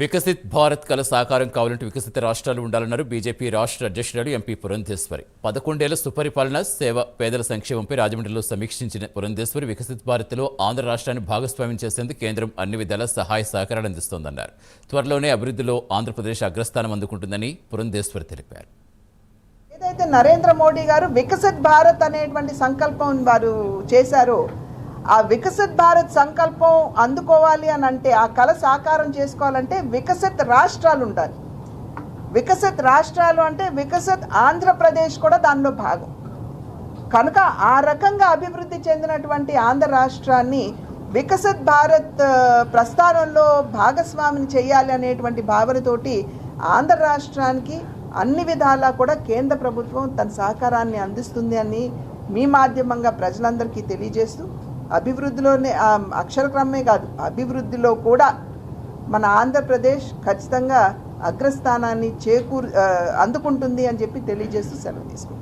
వికసిత్ భారత్ కల సాకారం కావాలంటే వికసిత రాష్ట్రాలు ఉండాలన్నారు బీజేపీ రాష్ట్ర అధ్యక్షురాలు ఎంపీ పురంధేశ్వరి. పదకొండేళ్ళ సుపరిపాలన సేవ పేదల సంక్షేమంపై రాజమండ్రిలో సమీక్షించిన పురంధేశ్వరి వికసిత్ భారత్లో ఆంధ్ర రాష్ట్రాన్ని భాగస్వామ్యం చేసేందుకు కేంద్రం అన్ని విధాల సహాయ సహకారాలు అందిస్తోందన్నారు. త్వరలోనే అభివృద్ధిలో ఆంధ్రప్రదేశ్ అగ్రస్థానం అందుకుంటుందని పురంధేశ్వరి తెలిపారు. ఏదైతే నరేంద్ర మోడీ గారు వికసిత్ భారత్ అనేటువంటి సంకల్పం వారు చేశారో ఆ వికసిత్ భారత్ సంకల్పం అందుకోవాలి అని అంటే ఆ కళ సాకారం చేసుకోవాలంటే వికసిత్ రాష్ట్రాలు ఉండాలి. వికసిత్ రాష్ట్రాలు అంటే వికసిత్ ఆంధ్రప్రదేశ్ కూడా దానిలో భాగం. కనుక ఆ రకంగా అభివృద్ధి చెందినటువంటి ఆంధ్ర రాష్ట్రాన్ని వికసిత్ భారత్ ప్రస్థానంలో భాగస్వామిని చేయాలి అనేటువంటి భావనతోటి ఆంధ్ర రాష్ట్రానికి అన్ని విధాలా కూడా కేంద్ర ప్రభుత్వం తన సహకారాన్ని అందిస్తుంది అని మీ మాధ్యమంగా ప్రజలందరికీ తెలియజేస్తూ అభివృద్ధిలోనే ఆ, అక్షరక్రమమే కాదు అభివృద్ధిలో కూడా మన ఆంధ్రప్రదేశ్ ఖచ్చితంగా అగ్రస్థానాన్ని చేకూరు అందుకుంటుంది అని చెప్పి తెలియజేస్తూ సెలవు తీసుకుంటాం